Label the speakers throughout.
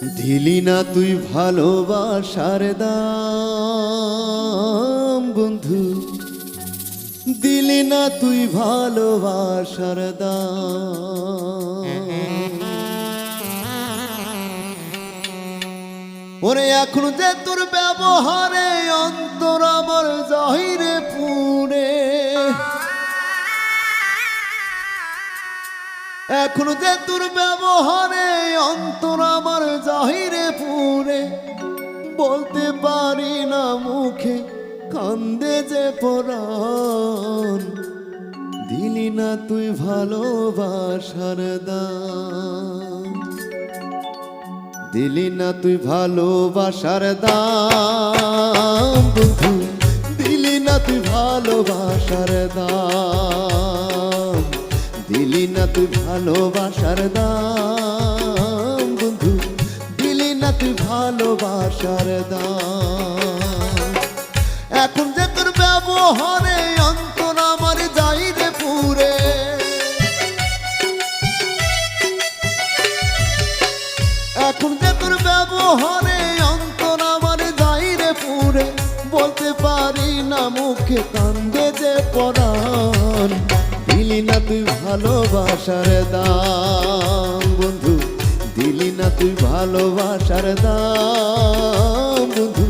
Speaker 1: দিলি না তুই ভালোবাসার দাম, বন্ধু। দিলি না তুই ভালোবাসার দাম। ওরে, এখন যে তোর ব্যবহারে অন্তর আমার জাহিরে পুরে এখন যে তোর ব্যবহারে অন্তর আমার জাহিরে পুরে, বলতে পারি না মুখে কান্দে যে পরাণ। দিলি না তুই ভালোবাসার দাম দিলি না তুই ভালোবাসার দাম বন্ধু। দিলি না তুই ভালোবাসার দাম দিলি না তুই ভালোবাসার দাম, বন্ধু। দিলি না তুই ভালোবাসার দাম। এখন যে তোর ব্যবহারে অন্তর আমার যাই রে পুরে। এখন যে তোর ব্যবহারে অন্তর আমার যাইরে পুরে, বলতে পারি না মুখে কান্দে যে পরাণ। দিলি না তুই ভালোবাসার দাম, বন্ধু। দিলি না তুই ভালোবাসার দাম, বন্ধু।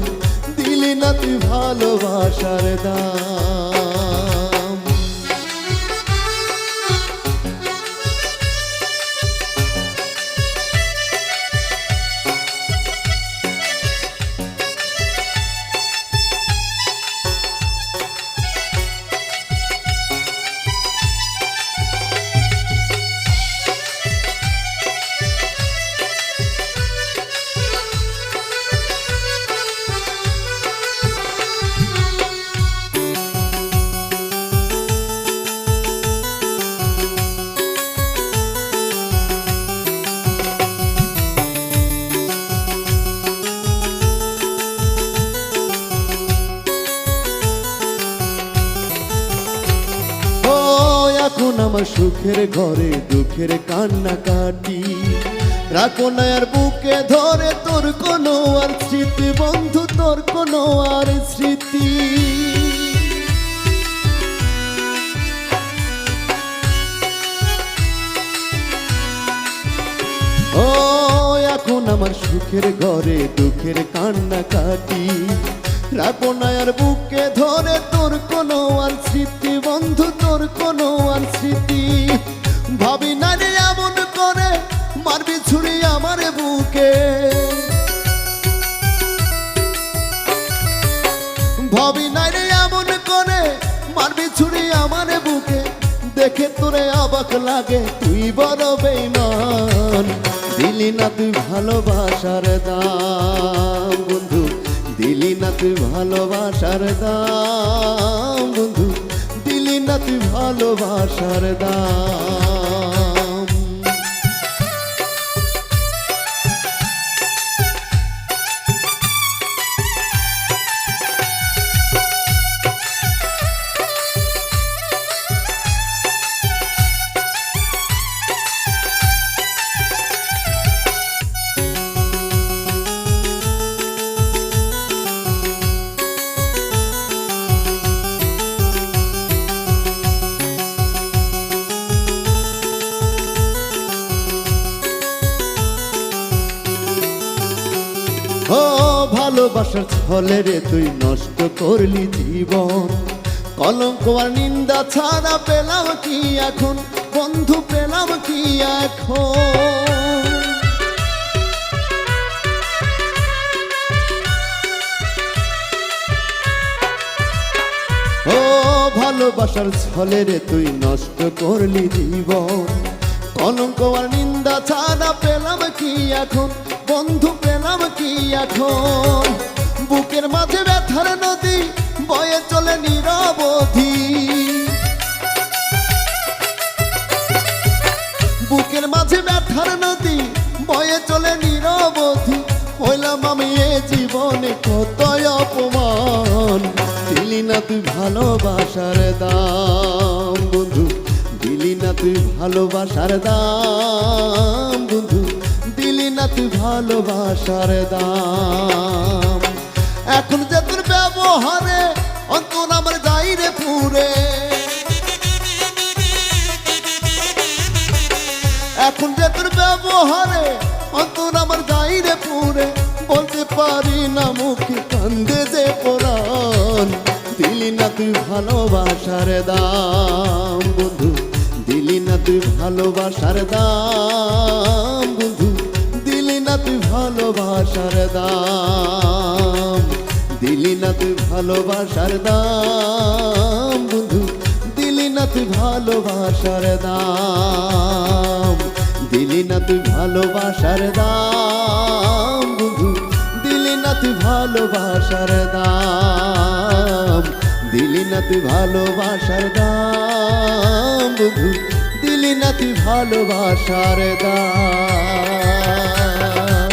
Speaker 1: দিলি না তুই ভালোবাসার দাম। আমার সুখের ঘরে, দুঃখের কান্না কাটি রাখো না আর বুকে ধরে, তোর কোনো আর স্মৃতি। বন্ধু, তোর কোনো আর স্মৃতি। ও, এখন আমার সুখের ঘরে, দুঃখের কান্না কাটি রাখো না আর বুকে ধরে, তোর কোনো আর স্মৃতি। বন্ধু, তোর কোনো আর স্মৃতি। ভাবি না রে এমন করে মারবি ছুরি আমার বুকে। দেখে তোরে অবাক লাগে, তুই বড় বেইমান। দিলি না তুই ভালোবাসার দাম, বন্ধু। দিলি না তুই ভালোবাসার দাম, বন্ধু। দিলি না তুই ভালোবাসার দাম। ও ভালোবাসার ছলে রে তুই নষ্ট করলি জীবন। কলঙ্ক আর নিন্দা ছাড়া পেলাম কি এখন? বন্ধু পেলাম কি এখন? ও ভালোবাসার ছলে রে তুই নষ্ট করলি জীবন। কলঙ্ক আর নিন্দা ছাড়া পেলাম কি এখন? বন্ধু পেলাম এখন। বুকের মাঝে ব্যথার নদী, বয়ে চলে নিরবধি। বুকের মাঝে ব্যথার নদী, বয়ে চলে নিরবধি। হইলাম আমি এ জীবনে কত অপমান। দিলি না তুই ভালোবাসার দাম, বন্ধু। দিলি না তুই ভালোবাসার দাম, বন্ধু। না ভালোবাসার দাম। এখন যে তোর ব্যবহারে, অন্তর আমার যাই রে পুরে। এখন যে তোর ব্যবহারে, অন্তর আমার যাই রে পুরে। বলতে পারি না মুখে কান্দে যে পরাণ। দিলি না তুই ভালোবাসার দাম, বন্ধু। দিলি না তুই ভালোবাসার দাম। দাম। দিলি না তুই ভালোবাসার দাম, বন্ধু। দিলি না তুই ভালোবাসার দাম। দিলি না তুই ভালোবাসার দাম, বন্ধু। দিলি না তুই ভালোবাসার দাম। দিলি না তুই ভালোবাসার দাম, বন্ধু। দিলি না তুই ভালোবাসার দাম।